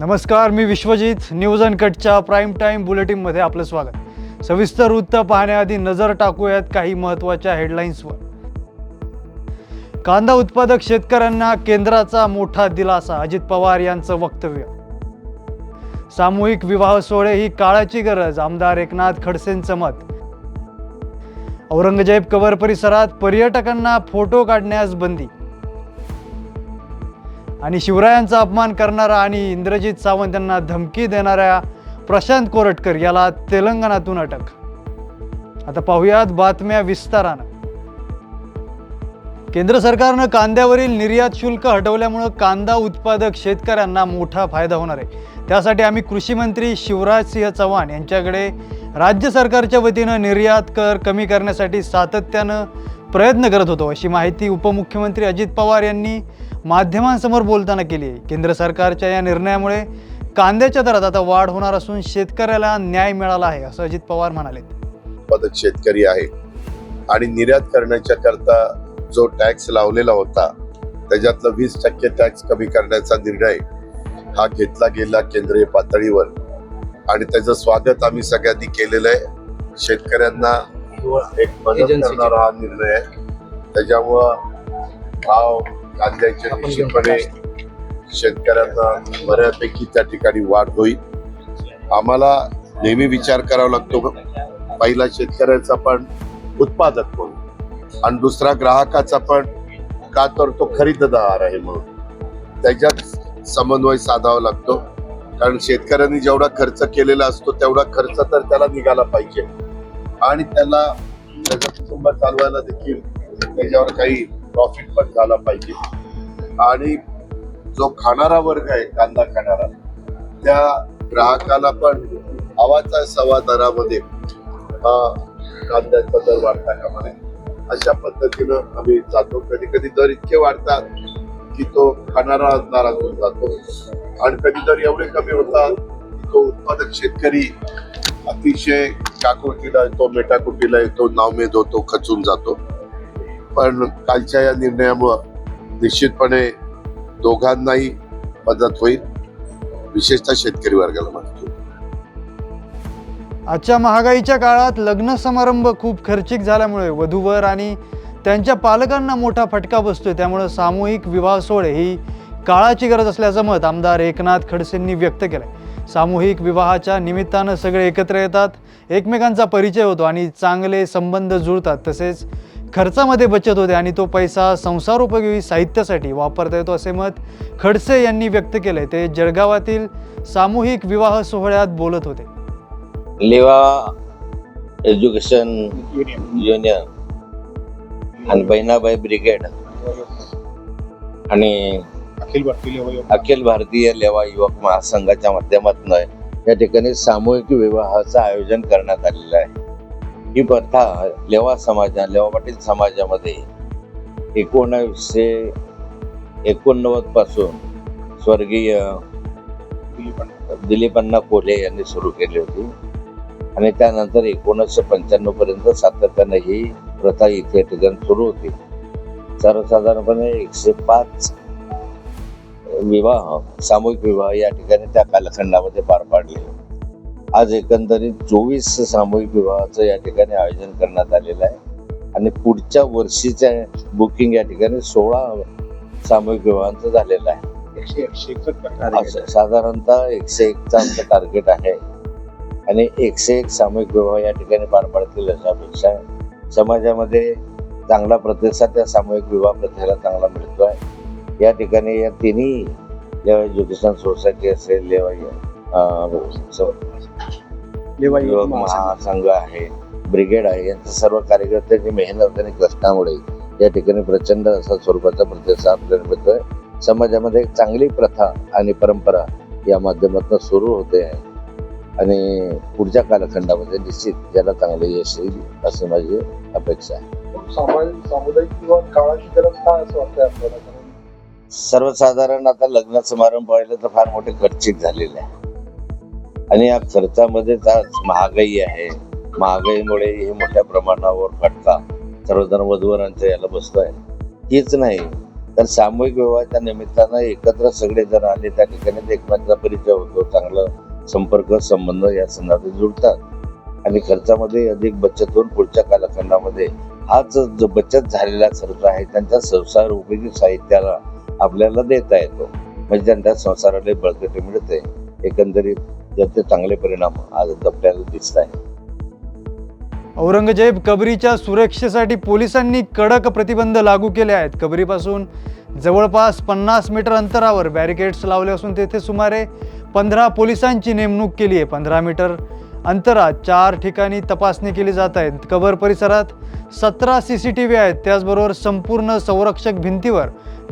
नमस्कार मी विश्वजित न्यूज अनकटच्या प्राईम टाईम बुलेटिनमध्ये आपलं स्वागत. सविस्तर वृत्त पाहण्याआधी नजर टाकूयात काही महत्त्वाच्या हेडलाईन्सवर कांदा उत्पादक शेतकऱ्यांना केंद्राचा मोठा दिलासा अजित पवार यांचं वक्तव्य. सामूहिक विवाह सोहळे ही काळाची गरज आमदार एकनाथ खडसेंचं मत. औरंगजेब कवर परिसरात पर्यटकांना फोटो काढण्यास बंदी. आणि शिवरायांचा अपमान करणारा आणि इंद्रजित सावंत यांना धमकी देणाऱ्या प्रशांत कोरटकर याला तेलंगणातून अटक. आता पाहुयात बातम्या विस्तारानं. केंद्र सरकारनं कांद्यावरील निर्यात शुल्क हटवल्यामुळं कांदा उत्पादक शेतकऱ्यांना मोठा फायदा होणार आहे. त्यासाठी आम्ही कृषी मंत्री शिवराज सिंह चव्हाण यांच्याकडे राज्य सरकारच्या वतीनं निर्यात कर कमी करण्यासाठी सातत्यानं प्रयत्न करत होतो अशी माहिती उपमुख्यमंत्री अजित पवार यांनी माध्यमांसमोर बोलताना केली आहे. केंद्र सरकारच्या या निर्णयामुळे कांद्याच्या दरात आता वाढ होणार असून शेतकऱ्याला न्याय मिळाला आहे असं अजित पवार म्हणाले उत्पादक शेतकरी आहे आणि निर्यात करण्याच्या करता जो टॅक्स लावलेला होता त्याच्यातलं वीस टक्के टॅक्स कमी करण्याचा निर्णय हा घेतला गेला केंद्रीय पातळीवर. आणि त्याचं स्वागत आम्ही सगळ्यांनी केलेलं आहे. शेतकऱ्यांना एक मदत करणारा हा निर्णय आहे. त्याच्यामुळं भाव कांद्याचे निश्चितपणे शेतकऱ्यांना बऱ्यापैकी त्या ठिकाणी वाढ होईल. आम्हाला नेहमी विचार करावा लागतो पहिला शेतकऱ्याचा पण उत्पादक म्हणून आणि दुसरा ग्राहकाचा पण का तर तो खरीददार आहे म्हणून. त्याच्यात समन्वय साधावा लागतो. कारण शेतकऱ्यांनी जेवढा खर्च केलेला असतो तेवढा खर्च तर त्याला निघाला पाहिजे. आणि त्याला त्याचं कुटुंब चालवायला देखील त्याच्यावर काही प्रॉफिट पण झाला पाहिजे. आणि जो खाणारा वर्ग आहे कांदा खाणारा त्या ग्राहकाला पण आवाचा सव्वा दरामध्ये कांद्याचा दर वाढता कामा अशा पद्धतीनं आम्ही जातो. कधी कधी दर इतके वाढतात की तो खाणारा नाराज होऊन जातो. आणि कधी दर एवढे कमी होतात की तो उत्पादक शेतकरी अतिशय काकुळतीला येतो मेटाकुटीला येतो नावमेद होतो खचून जातो. पण कालच्या या निर्णयामुळं निश्चितपणे दोघांनाही मदत होईल विशेषतः शेतकरी वर्गाला मदत होईल. आजच्या महागाईच्या काळात लग्न समारंभ खूप खर्चिक झाल्यामुळे वधूवर आणि त्यांच्या पालकांना मोठा फटका बसतोय. त्यामुळे सामूहिक विवाह सोहळे ही काळाची गरज असल्याचं मत आमदार एकनाथ खडसेंनी व्यक्त केलंय. सामूहिक विवाहाच्या निमित्तानं सगळे एकत्र येतात एकमेकांचा परिचय होतो आणि चांगले संबंध जुळतात. तसेच खर्चामध्ये बचत होते आणि तो पैसा संसारोपयोगी साहित्यासाठी वापरता येतो असे मत खडसे यांनी व्यक्त केले ते जळगावातील सामूहिक विवाह सोहळ्यात बोलत होते. लेवा एज्युकेशन युनियन आणि बहिणाबाई ब्रिगेड आणि अखिल भारतीय अखिल भारतीय लेवा युवक महासंघाच्या माध्यमातून या ठिकाणी सामूहिक विवाहाचं आयोजन करण्यात आलेलं आहे. ही प्रथा लेवा समाजा लेवा पाटील समाजामध्ये एकोणावीसशे एकोणनव्वदपासून स्वर्गीय दिलीपन्ना कोल्हे यांनी सुरू केली होती. आणि त्यानंतर एकोणीसशे पंच्याण्णव पर्यंत सातत्यानं ही प्रथा इथे ठिकाणी सुरू होती. सर्वसाधारणपणे एकशे पाच विवाह सामूहिक विवाह या ठिकाणी त्या कालखंडामध्ये पार पाडले. आज एकंदरीत चोवीस सामूहिक विवाहाचं या ठिकाणी आयोजन करण्यात आलेलं आहे. आणि पुढच्या वर्षीच्या बुकिंग या ठिकाणी सोळा सामूहिक विवाहांचं झालेलं आहे. साधारणतः एकशे एकचं आमचं टार्गेट आहे. आणि एकशे एक सामूहिक विवाह या ठिकाणी पार पाडतील अशा अपेक्षा आहे समाजामध्ये चांगला प्रतिसाद त्या सामूहिक विवाह प्रथेला चांगला मिळतो आहे या ठिकाणी या तिन्ही लेवा एज्युकेशन सोसायटी असेल लेवा अं, स- युवक महासंघ. आहे ब्रिगेड आहे यांच्या सर्व कार्यकर्त्यांची मेहनत आणि कष्टामुळे या ठिकाणी प्रचंड असा स्वरूपाचा प्रतिसाद आपल्याला मिळतोय. समाजामध्ये एक चांगली प्रथा आणि परंपरा या माध्यमातून सुरू होते आहे. आणि पुढच्या कालखंडामध्ये निश्चित याला चांगलं यश येईल अशी माझी अपेक्षा आहे. सामाजिक सामुदायिक किंवा काळाची गरज काय असं वाटतंय आपल्याला? सर्वसाधारण आता लग्न समारंभ पाहिलं तर फार मोठे खर्चिक झालेले आहे. आणि या खर्चामध्येच आज महागाई आहे. महागाईमुळे हे मोठ्या प्रमाणावर फटका सर्वजण वधूवरांच्या याला बसतोय. हीच नाही. तर सामूहिक विवाहाच्या निमित्तानं एकत्र सगळे जण आले त्या ठिकाणी एकमेकांचा परिचय होतो चांगला संपर्क संबंध या संदर्भात जुळतात. आणि खर्चामध्ये अधिक बचत होऊन पुढच्या कालखंडामध्ये हाच जो बचत झालेला खर्च आहे त्यांच्या संसार उपयोगी साहित्याला आपल्याला देता येतो. म्हणजे त्यांच्या संसाराला बळकटी मिळते. एकंदरीत त्याचे चांगले परिणाम आज आपल्याला दिसत आहे औरंगजेब कबरीच्या सुरक्षेसाठी पोलिसांनी कडक प्रतिबंध लागू केले आहेत. कबरीपासून जवळपास पन्नास मीटर अंतरावर बॅरिकेड्स लावले असून तेथे सुमारे पंधरा पोलिसांची नेमणूक केली आहे. पंधरा मीटर अंतरात चार ठिकाणी तपासणी केली जात आहे. कबर परिसरात सतरा सी सी टी व्ही आहेत. त्याचबरोबर संपूर्ण संरक्षक भिंतीवर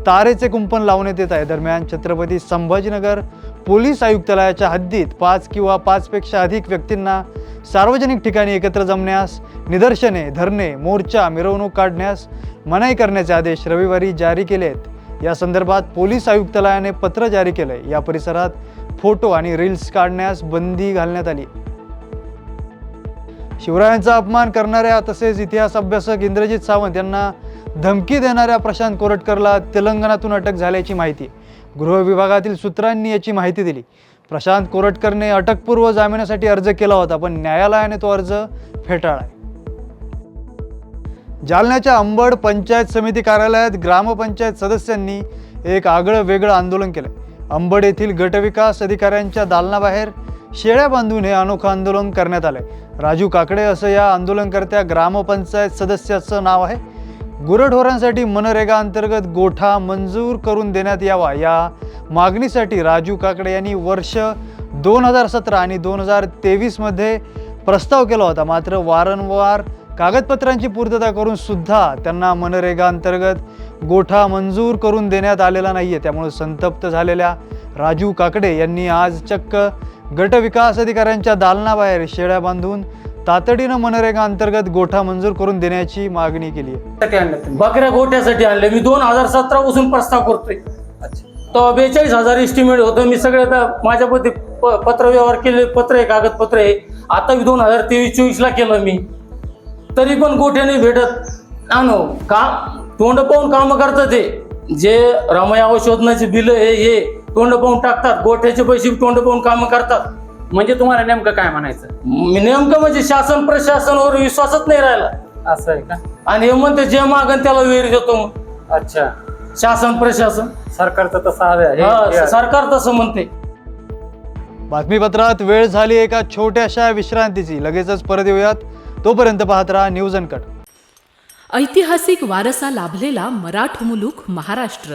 तारेचे कुंपण लावण्यात येत आहे. दरम्यान छत्रपती संभाजीनगर पोलीस आयुक्तालयाच्या हद्दीत पाच किंवा पाचपेक्षा अधिक व्यक्तींना सार्वजनिक ठिकाणी एकत्र जमण्यास निदर्शने धरणे मोर्चा मिरवणूक काढण्यास मनाई करण्याचे आदेश रविवारी जारी केले आहेत. या संदर्भात पोलीस आयुक्तालयाने पत्र जारी केलंय. या परिसरात फोटो आणि रील्स काढण्यास बंदी घालण्यात आली. शिवरायांचा अपमान करणाऱ्या तसेच इतिहास अभ्यासक इंद्रजित सावंत यांना धमकी देणाऱ्या प्रशांत कोरटकरला तेलंगणातून अटक झाल्याची माहिती. गृह विभागातील सूत्रांनी याची माहिती दिली. प्रशांत कोरटकरने अटकपूर्व जामिनासाठी अर्ज केला होता पण न्यायालयाने तो अर्ज फेटाळला. जालन्याच्या अंबड पंचायत समिती कार्यालयात ग्रामपंचायत सदस्यांनी एक आगळं वेगळं आंदोलन केलं. अंबड येथील गटविकास अधिकाऱ्यांच्या दालनाबाहेर शेळ्या बांधून हे अनोखं आंदोलन करण्यात आलं राजू काकडे असं या आंदोलनकर्त्या ग्रामपंचायत सदस्याचं नाव आहे. गुरढोरांसाठी मनरेगा अंतर्गत गोठा मंजूर करून देण्यात यावा या मागणीसाठी राजू काकडे यांनी वर्ष दोन हजार सतरा आणि दोन हजार तेवीसमध्ये प्रस्ताव केला होता. मात्र वारंवार कागदपत्रांची पूर्तता करून सुद्धा त्यांना मनरेगा अंतर्गत गोठा मंजूर करून देण्यात आलेला नाही आहे त्यामुळे संतप्त झालेल्या राजू काकडे यांनी आज चक्क गटविकास अधिकाऱ्यांच्या दालनाबाहेर शेळ्या बांधून तातडीनं मनरेगा अंतर्गत गोठा मंजूर करून देण्याची मागणी केली आहे. साठी आणलं बकऱ्या गोट्यासाठी आणलं. मी दोन हजार सतरा पासून प्रस्ताव करतोय. तो बेचाळीस हजार एस्टिमेट होतं. मी सगळे आता माझ्या पती पत्र व्यवहार केले. पत्र आहे कागदपत्र आहे. आता मी दोन हजार तेवीस चोवीस ला केलं मी. तरी पण गोठ्याने भेटत. आणो का? तोंड पाहून काम करतात ते. जे रमया औषधनाचे बिल हे हे. तोंड पाहून टाकतात गोठ्याचे पैसे तोंड पाहून काम करतात. म्हणजे तुम्हाला नेमकं काय म्हणायचं? मी नेमकं म्हणजे शासन प्रशासनावर विश्वासच नाही राहिला. असं आहे का? आणि हे म्हणते जे मागन त्याला वेळ देतो मग. अच्छा. शासन प्रशासन. सरकारचं तसं आहे. हे- हा, हे- सरकार तसं म्हणते. बातमीपत्रात वेळ झाली एका छोट्याशा विश्रांतीची. लगेचच परत येऊयात. तोपर्यंत पाहत राहा न्यूज अनकट. ऐतिहासिक वारसा लाभलेला मराठ मुलूक महाराष्ट्र.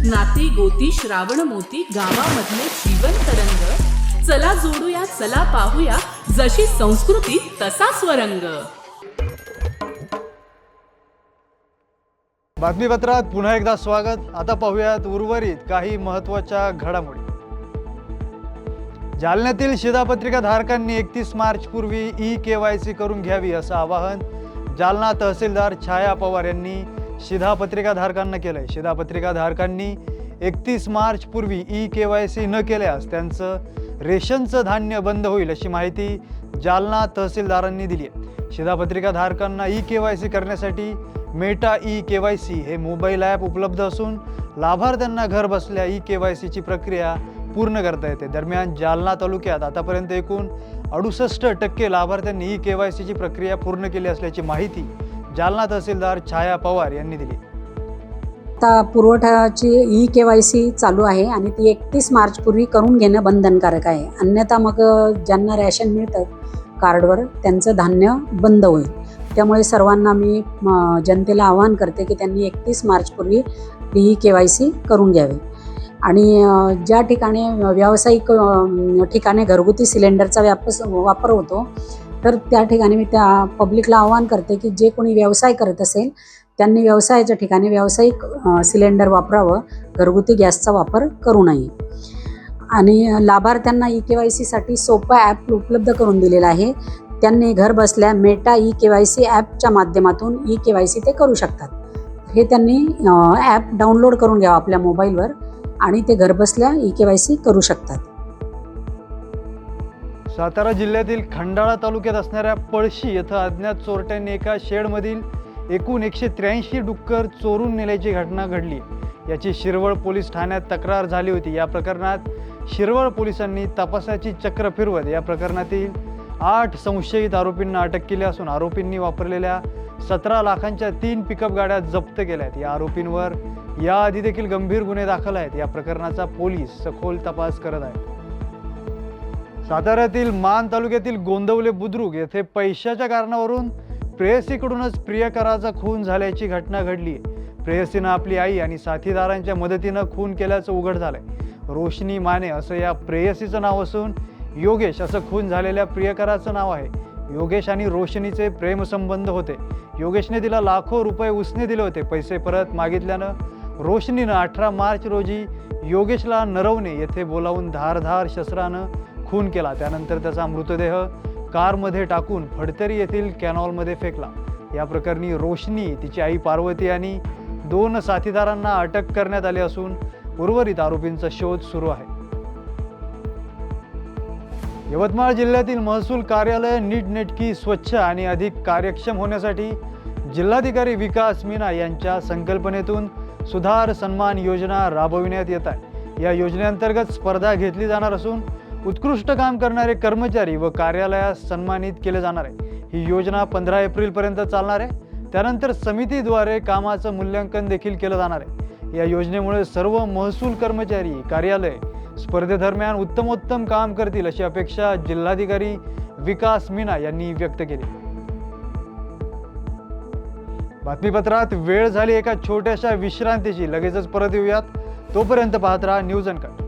नाती गोती श्रावण मोती गावामधले जीवन तरंग. चला जोडूया चला पाहूया जशी संस्कृती तसा स्वरंग. बातमीपत्रात पुन्हा एकदा स्वागत. आता पाहूयात उर्वरित काही महत्त्वाच्या घडामोडी. जालन्यातील शिधापत्रिका धारकांनी एकतीस मार्च पूर्वी ई के वाय सी करून घ्यावी असं आवाहन जालना तहसीलदार छाया पवार यांनी शिधापत्रिकाधारकांना धारकांना आहे शिधापत्रिकाधारकांनी एकतीस मार्च पूर्वी ई के वाय सी न केल्यास त्यांचं रेशनचं धान्य बंद होईल अशी माहिती जालना तहसीलदारांनी दिली आहे. शिधापत्रिका धारकांना ई के वाय सी करण्यासाठी Meta E K Y C हे मोबाईल ॲप उपलब्ध असून लाभार्थ्यांना घर बसल्या ई के वाय सीची प्रक्रिया पूर्ण करता येते. दरम्यान जालना तालुक्यात आतापर्यंत एकूण अडुसष्ट टक्के लाभार्थ्यांनी ई के वाय सीची प्रक्रिया पूर्ण केली असल्याची माहिती जालना तहसीलदार छाया पवार यांनी दिली. आता पुरवठ्याची ई के वाय सी चालू आहे आणि ती एकतीस मार्चपूर्वी करून घेणं बंधनकारक आहे. अन्यथा मग ज्यांना रॅशन मिळतं कार्डवर त्यांचं धान्य बंद होईल. त्यामुळे सर्वांना मी जनतेला आवाहन करते की त्यांनी एकतीस मार्चपूर्वी ई के वाय सी करून घ्यावी. आणि ज्या ठिकाणी व्यावसायिक ठिकाणी घरगुती सिलेंडरचा व्याप वापर होतो तर त्या ठिकाणी मी त्या पब्लिकला आवाहन करते की जे कोणी व्यवसाय करत असेल त्यांनी व्यवसायाच्या ठिकाणी व्यावसायिक सिलेंडर वापरावं. घरगुती गॅसचा वापर करू नये. आणि लाभार्थ्यांना ई के वाय सीसाठी सोपं ॲप उपलब्ध करून दिलेला आहे. त्यांनी घर बसल्या Meta E K Y C ॲपच्या माध्यमातून ई के वाय सी ते करू शकतात. हे त्यांनी ॲप डाउनलोड करून घ्यावं आपल्या मोबाईलवर आणि ते घरबसल्या ई के वाय सी करू शकतात. सातारा जिल्ह्यातील खंडाळा तालुक्यात असणाऱ्या पळशी येथं अज्ञात चोरट्यांनी एका शेडमधील एकूण एकशे त्र्याऐंशी डुक्कर चोरून नेल्याची घटना घडली. याची शिरवळ पोलीस ठाण्यात तक्रार झाली होती. या प्रकरणात शिरवळ पोलिसांनी तपासाची चक्र फिरवत या प्रकरणातील आठ संशयित आरोपींना अटक केली असून आरोपींनी वापरलेल्या सतरा लाखांच्या तीन पिकअप गाड्या जप्त केल्या आहेत. या आरोपींवर याआधी देखील गंभीर गुन्हे दाखल आहेत. या प्रकरणाचा पोलीस सखोल तपास करत आहेत. साताऱ्यातील मान तालुक्यातील गोंदवले बुद्रुक येथे पैशाच्या कारणावरून प्रेयसीकडूनच प्रियकराचा खून झाल्याची घटना घडली. प्रेयसीनं आपली आई आणि साथीदारांच्या मदतीनं खून केल्याचं उघड झालंय. रोशनी माने असं या प्रेयसीचं नाव असून योगेश असं खून झालेल्या प्रियकराचं नाव आहे. योगेश आणि रोशनीचे प्रेमसंबंध होते. योगेशने तिला लाखो रुपये उसने दिले होते. पैसे परत मागितल्यानं रोशनीनं अठरा मार्च रोजी योगेशला नरवणे येथे बोलावून धारधार शस्त्रानं खून केला. त्यानंतर त्याचा मृतदेह कारमध्ये टाकून फडतरी येथील कॅनॉलमध्ये फेकला. या प्रकरणी रोशनी तिची आई पार्वती आणि दोन साथीदारांना अटक करण्यात आली असून उर्वरित आरोपींचा शोध सुरू आहे. यवतमाळ जिल्ह्यातील महसूल कार्यालय नीटनेटकी स्वच्छ आणि अधिक कार्यक्षम होण्यासाठी जिल्हाधिकारी विकास मीना यांच्या संकल्पनेतून सुधार सन्मान योजना राबविण्यात येत आहे. या योजनेअंतर्गत स्पर्धा घेतली जाणार असून उत्कृष्ट काम करणारे कर्मचारी व कार्यालयास सन्मानित केले जाणार आहे. ही योजना पंधरा एप्रिलपर्यंत चालणार आहे. त्यानंतर समितीद्वारे कामाचं मूल्यांकन देखील केलं जाणार आहे. या योजनेमुळे सर्व महसूल कर्मचारी कार्यालय स्पर्धेदरम्यान उत्तमोत्तम काम करतील अशी अपेक्षा जिल्हाधिकारी विकास मीना यांनी व्यक्त केली. बातमीपत्रात वेळ झाली एका छोट्याशा विश्रांतीची. लगेचच परत येऊयात. तोपर्यंत पाहत राहा न्यूज अनकट.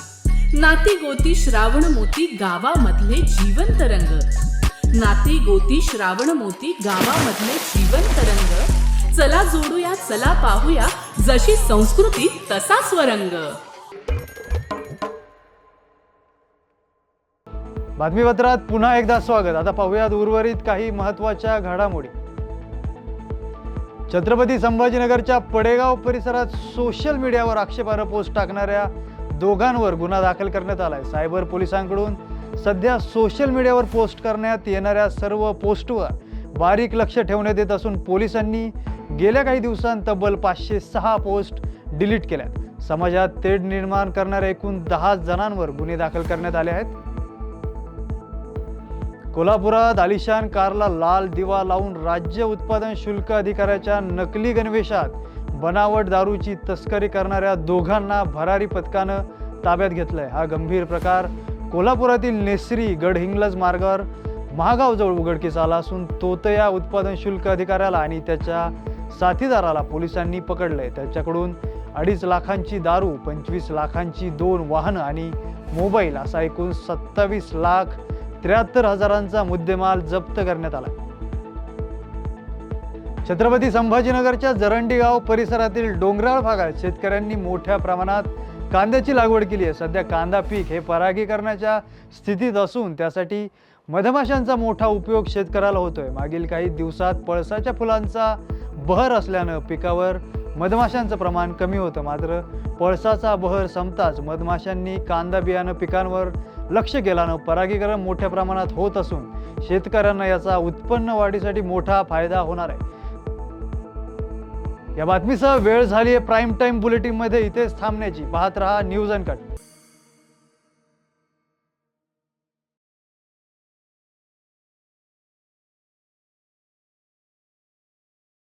नाती गोती श्रावण मोती गावामधले जीवंत रंग नाती गोती श्रावण मोती गावामधले जीवंत रंग चला जोडूया चला पाहूया जशी संस्कृती तसा स्वरंग. बातमीपत्रात पुन्हा एकदा स्वागत. आता पाहूयात उर्वरित काही महत्त्वाच्या घडामोडी. छत्रपती संभाजीनगरच्या पडेगाव परिसरात सोशल मीडियावर आक्षेपार्ह पोस्ट टाकणाऱ्या दोघांवर गुन्हा दाखल करण्यात आला आहे सायबर पोलिसांकडून सध्या सोशल मीडियावर पोस्ट करण्यात येणाऱ्या सर्व पोस्टवर बारीक लक्ष ठेवण्यात येत असून पोलिसांनी गेल्या काही दिवसांत तब्बल पाचशे सहा पोस्ट डिलीट केल्यात. समाजात तेढ निर्माण करणाऱ्या एकूण दहा जणांवर गुन्हे दाखल करण्यात आले आहेत. कोल्हापुरात आलिशान कारला लाल दिवा लावून राज्य उत्पादन शुल्क अधिकाऱ्याच्या नकली गणवेशात बनावट दारूची तस्करी करणाऱ्या दोघांना भरारी पथकानं ताब्यात घेतलंय. हा गंभीर प्रकार कोल्हापुरातील नेसरी गडहिंग्लज मार्गावर महागावजवळ उघडकीस आला असून तोतया उत्पादन शुल्क अधिकाऱ्याला आणि त्याच्या साथीदाराला पोलिसांनी पकडलंय. त्याच्याकडून अडीच लाखांची दारू पंचवीस लाखांची दोन वाहनं आणि मोबाईल असा एकूण सत्तावीस लाख त्र्याहत्तर हजारांचा मुद्देमाल जप्त करण्यात आला छत्रपती संभाजीनगरच्या जरंडीगाव परिसरातील डोंगराळ भागात शेतकऱ्यांनी मोठ्या प्रमाणात कांद्याची लागवड केली आहे. सध्या कांदा पीक हे परागीकरणाच्या स्थितीत असून त्यासाठी मधमाशांचा मोठा उपयोग शेतकऱ्याला होतोय. मागील काही दिवसात पळसाच्या फुलांचा बहर असल्यानं पिकावर मधमाशांचं प्रमाण कमी होतं. मात्र पळसाचा बहर संपताच मधमाशांनी कांदा बियाणं पिकांवर लक्ष केल्यानं परागीकरण मोठ्या प्रमाणात होत असून शेतकऱ्यांना याचा उत्पन्न वाढीसाठी मोठा फायदा होणार आहे. या बातमीसह वेळ झाली आहे प्राईम टाईम बुलेटिनमध्ये इथेच थांबण्याची. पाहत रहा न्यूज अँड कट